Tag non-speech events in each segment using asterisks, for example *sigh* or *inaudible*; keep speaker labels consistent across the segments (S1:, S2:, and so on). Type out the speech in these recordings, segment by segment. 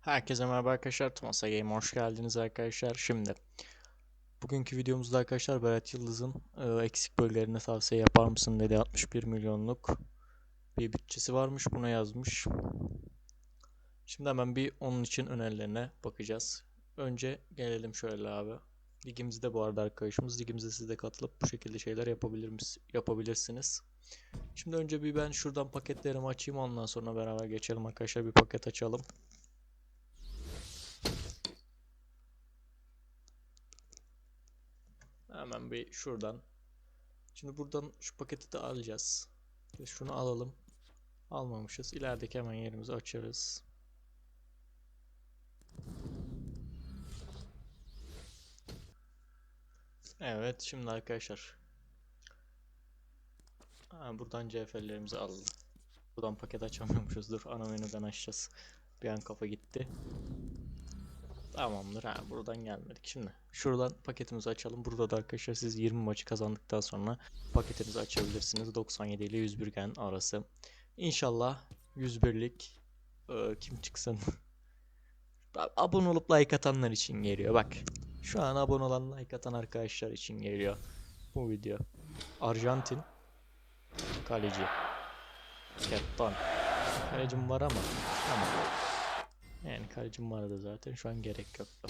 S1: Herkese merhaba arkadaşlar. Tomasa Game hoş geldiniz arkadaşlar. Şimdi bugünkü videomuzda arkadaşlar Berat Yıldız'ın e, eksik bölgelerine tavsiye yapar mısın dedi 61 milyonluk bir bütçesi varmış buna yazmış. Şimdi hemen bir onun için önerilerine bakacağız. Önce gelelim şöyle abi. Ligimizde bu arada arkadaşımız ligimize siz de katılıp bu şekilde şeyler yapabilir yapabilirsiniz. Şimdi önce bir ben şuradan paketlerimi açayım ondan sonra beraber geçelim arkadaşlar bir paket açalım. Hemen bir şuradan. Şimdi buradan şu paketi de alacağız. Şunu alalım. Almamışız. İlerideki hemen yerimizi açarız. Evet şimdi arkadaşlar. Ha, buradan CF'lerimizi alalım. Buradan paket açamıyormuşuz. Dur ana menüden açacağız. Bir an kafa gitti. Tamamdır ha buradan gelmedik. Şimdi şuradan paketimizi açalım. Burada da arkadaşlar siz 20 maçı kazandıktan sonra paketinizi açabilirsiniz. 97 ile 101 gen arası. İnşallah 101'lik e, kim çıksın? *laughs* abone olup like atanlar için geliyor. Bak şu an abone olan like atan arkadaşlar için geliyor bu video. Arjantin kaleci. Ketton. Kalecim var ama tamam. Yani kalecim vardı zaten şu an gerek yoktu.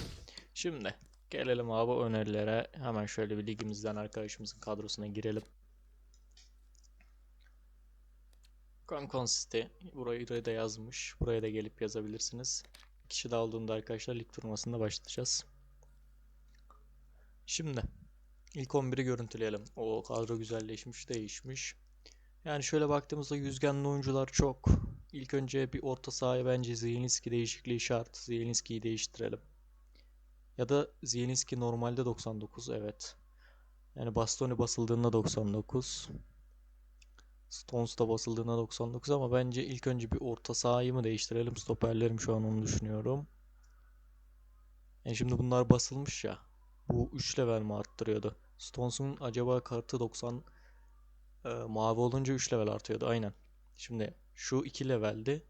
S1: Şimdi gelelim abi önerilere. Hemen şöyle bir ligimizden arkadaşımızın kadrosuna girelim. Conconsisti burayı da yazmış. Buraya da gelip yazabilirsiniz. Kişi daha olduğunda arkadaşlar lig turnuvasında başlayacağız. Şimdi ilk 11'i görüntüleyelim. O kadro güzelleşmiş, değişmiş. Yani şöyle baktığımızda yüzgenli oyuncular çok. İlk önce bir orta sahaya bence Zielinski değişikliği şart. Zielinski'yi değiştirelim. Ya da Zielinski normalde 99 evet. Yani Bastoni basıldığında 99. Stones da basıldığında 99 ama bence ilk önce bir orta sahayı mı değiştirelim? Stoperlerim şu an onu düşünüyorum. Yani şimdi bunlar basılmış ya. Bu 3 level mi arttırıyordu? Stones'un acaba kartı 90 e, mavi olunca 3 level artıyordu aynen. Şimdi şu 2 leveldi.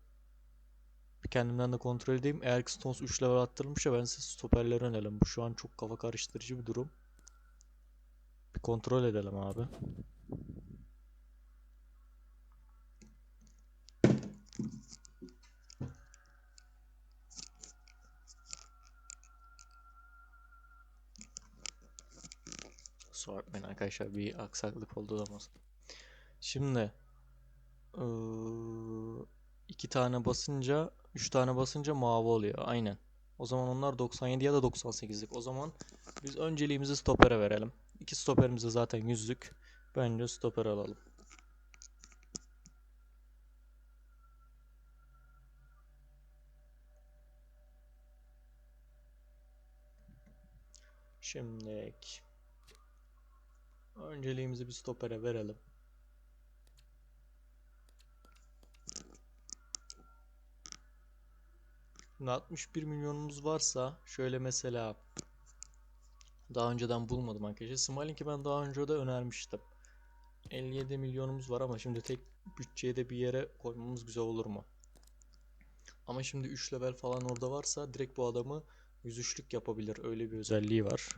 S1: Kendimden de kontrol edeyim. Eğer ki Stones 3 level arttırılmışsa ben size stoperleri önerim. Bu şu an çok kafa karıştırıcı bir durum. Bir kontrol edelim abi. Kusura bakmayın arkadaşlar bir aksaklık oldu da Şimdi iki tane basınca, üç tane basınca mavi oluyor. Aynen. O zaman onlar 97 ya da 98'lik. O zaman biz önceliğimizi stopere verelim. İki stoperimiz de zaten yüzlük. Bence stoper alalım. Şimdi önceliğimizi bir stopere verelim. Şimdi 61 milyonumuz varsa şöyle mesela daha önceden bulmadım arkadaşlar. Smalling'i ben daha önce de önermiştim. 57 milyonumuz var ama şimdi tek bütçeye de bir yere koymamız güzel olur mu? Ama şimdi 3 level falan orada varsa direkt bu adamı 103'lük yapabilir. Öyle bir özelliği var.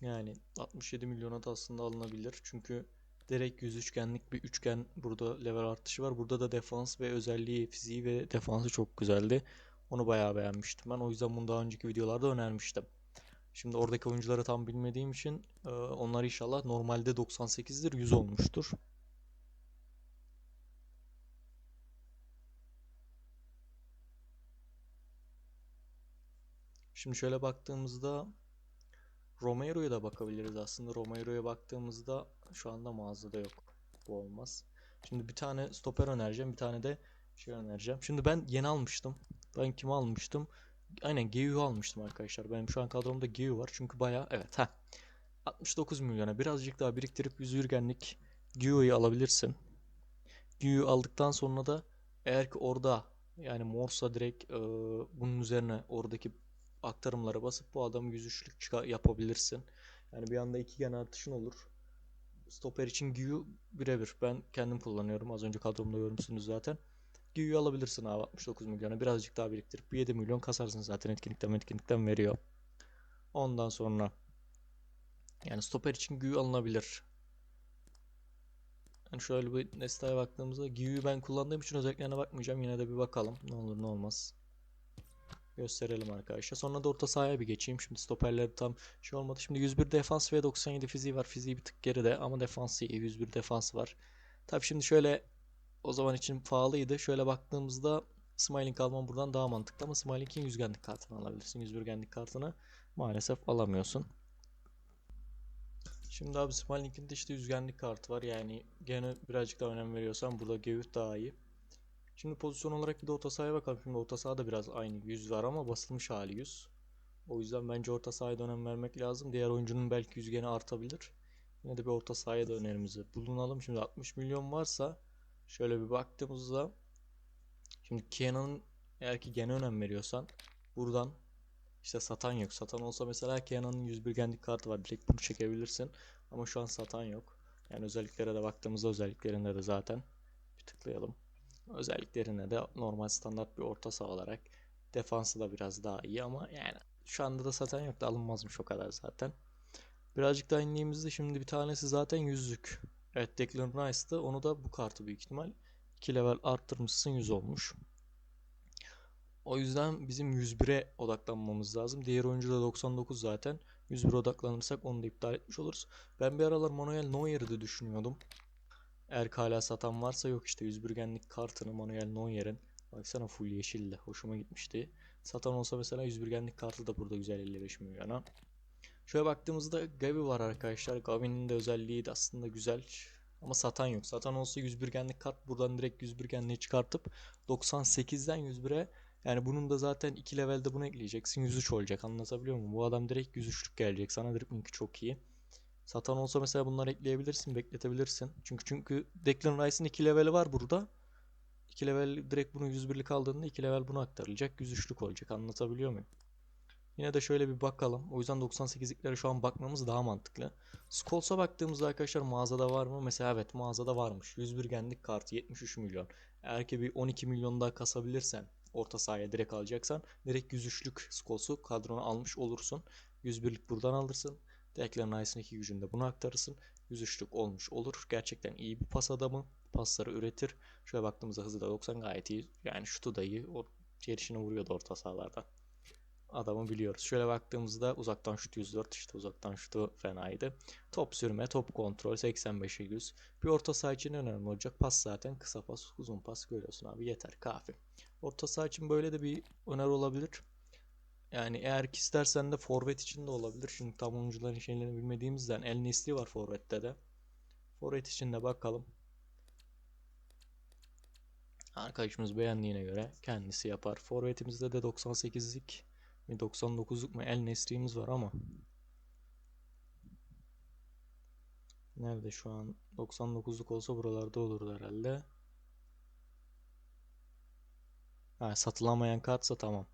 S1: Yani 67 milyona da aslında alınabilir. Çünkü direkt yüz üçgenlik bir üçgen burada level artışı var. Burada da defans ve özelliği, fiziği ve defansı çok güzeldi. Onu bayağı beğenmiştim ben. O yüzden bunu daha önceki videolarda önermiştim. Şimdi oradaki oyuncuları tam bilmediğim için e, onlar inşallah normalde 98'dir 100 olmuştur. Şimdi şöyle baktığımızda Romero'ya da bakabiliriz aslında. Romero'ya baktığımızda şu anda mağazada yok. Bu olmaz. Şimdi bir tane stoper önereceğim. Bir tane de şey önereceğim. Şimdi ben yeni almıştım. Ben kimi almıştım? Aynen Geyu'yu almıştım arkadaşlar. Benim şu an kadromda Geyu var. Çünkü baya evet ha 69 milyona birazcık daha biriktirip 100 yürgenlik Geyu'yu alabilirsin. Geyu'yu aldıktan sonra da eğer ki orada yani Morsa direkt e, bunun üzerine oradaki aktarımlara basıp bu adamı 103'lük çıkar yapabilirsin. Yani bir anda iki gen artışın olur. stoper için Giyu birebir. Ben kendim kullanıyorum. Az önce kadromda görmüşsünüz zaten. Giyu'yu alabilirsin abi 69 milyona. Birazcık daha biriktirip bir 7 milyon kasarsın zaten etkinlikten etkinlikten veriyor. Ondan sonra yani stoper için Giyu alınabilir. Yani şöyle bir Nesta'ya baktığımızda Giyu'yu ben kullandığım için özelliklerine bakmayacağım. Yine de bir bakalım. Ne olur ne olmaz. Gösterelim arkadaşlar. Sonra da orta sahaya bir geçeyim. Şimdi stoperleri tam şey olmadı. Şimdi 101 defans ve 97 fiziği var. Fiziği bir tık geride ama defansı iyi. 101 defans var. Tabii şimdi şöyle o zaman için pahalıydı. Şöyle baktığımızda Smiling alman buradan daha mantıklı ama Smiling'in yüzgenlik kartını alabilirsin. 101 genlik kartını maalesef alamıyorsun. Şimdi abi Smiling'in de işte yüzgenlik kartı var. Yani gene birazcık daha önem veriyorsan burada Gevut daha iyi. Şimdi pozisyon olarak bir de orta sahaya bakalım. Şimdi orta sahada biraz aynı 100 var ama basılmış hali 100. O yüzden bence orta sahaya da önem vermek lazım. Diğer oyuncunun belki yüzgeni artabilir. Yine de bir orta sahaya da önerimizi bulunalım. Şimdi 60 milyon varsa şöyle bir baktığımızda şimdi Kenan'ın eğer ki gene önem veriyorsan buradan işte satan yok. Satan olsa mesela Kenan'ın 101 genlik kartı var. Direkt bunu çekebilirsin. Ama şu an satan yok. Yani özelliklere de baktığımızda özelliklerinde de zaten bir tıklayalım. Özelliklerine de normal standart bir orta saha olarak defansı da biraz daha iyi ama yani şu anda da satan yok da alınmazmış o kadar zaten. Birazcık daha indiğimizde şimdi bir tanesi zaten yüzlük. Evet Declan Rice'dı. Onu da bu kartı büyük ihtimal 2 level arttırmışsın 100 olmuş. O yüzden bizim 101'e odaklanmamız lazım. Diğer oyuncu da 99 zaten. 101'e odaklanırsak onu da iptal etmiş oluruz. Ben bir aralar Manuel Neuer'i de düşünüyordum. Eğer hala satan varsa yok işte 101 genlik kartını Manuel Neuer'in. Baksana full yeşilli. Hoşuma gitmişti. Satan olsa mesela 101 genlik kartı da burada güzel 55 milyona. Şöyle baktığımızda Gavi var arkadaşlar. Gavi'nin de özelliği de aslında güzel. Ama satan yok. Satan olsa 101 genlik kart buradan direkt 101 genliği çıkartıp 98'den 101'e yani bunun da zaten 2 levelde bunu ekleyeceksin. 103 olacak. Anlatabiliyor muyum? Bu adam direkt 103'lük gelecek. Sana dribbling çok iyi. Satan olsa mesela bunları ekleyebilirsin, bekletebilirsin. Çünkü çünkü Declan Rice'ın 2 leveli var burada. 2 level direkt bunu 101'lik aldığında 2 level bunu aktarılacak. 103'lük olacak. Anlatabiliyor muyum? Yine de şöyle bir bakalım. O yüzden 98'liklere şu an bakmamız daha mantıklı. Scholes'a baktığımızda arkadaşlar mağazada var mı? Mesela evet mağazada varmış. 101 genlik kartı 73 milyon. Eğer ki bir 12 milyon daha kasabilirsen orta sahaya direkt alacaksan direkt 103'lük Scholes'u kadrona almış olursun. 101'lik buradan alırsın. Declan Rice'ın iki gücünde bunu aktarırsın. 103'lük olmuş olur. Gerçekten iyi bir pas adamı. Pasları üretir. Şöyle baktığımızda hızı da 90 gayet iyi. Yani şutu da iyi. O gelişine vuruyordu orta sahalarda. Adamı biliyoruz. Şöyle baktığımızda uzaktan şut 104 işte uzaktan şutu fenaydı. Top sürme, top kontrol 85'e 100. Bir orta saha için önemli olacak. Pas zaten kısa pas, uzun pas görüyorsun abi yeter kafi. Orta saha için böyle de bir öneri olabilir. Yani eğer ki istersen de forvet için de olabilir. Çünkü tam oyuncuların şeylerini bilmediğimizden El Nesli var forvette de. Forvet için de bakalım. Arkadaşımız beğendiğine göre kendisi yapar. Forvetimizde de 98'lik mi 99'luk mu El Nesri'miz var ama Nerede şu an? 99'luk olsa buralarda olurdu herhalde. Ha, satılamayan kartsa tamam.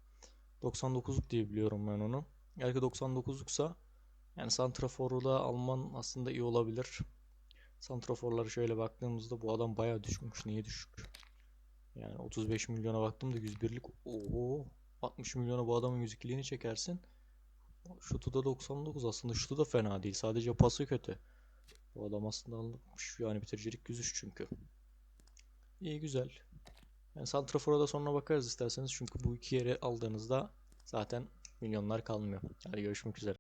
S1: 99'luk diye biliyorum ben onu. Eğer ki 99'luksa yani Santrafor'u da alman aslında iyi olabilir. Santrafor'lara şöyle baktığımızda bu adam bayağı düşmüş. Niye düşük? Yani 35 milyona baktım da 101'lik. Oo, 60 milyona bu adamın 102'liğini çekersin. Şutu da 99 aslında şutu da fena değil. Sadece pası kötü. Bu adam aslında alınmış yani bitiricilik 103 çünkü. İyi güzel. Yani Santrafor'a da sonra bakarız isterseniz çünkü bu iki yeri aldığınızda zaten milyonlar kalmıyor. Hadi görüşmek üzere.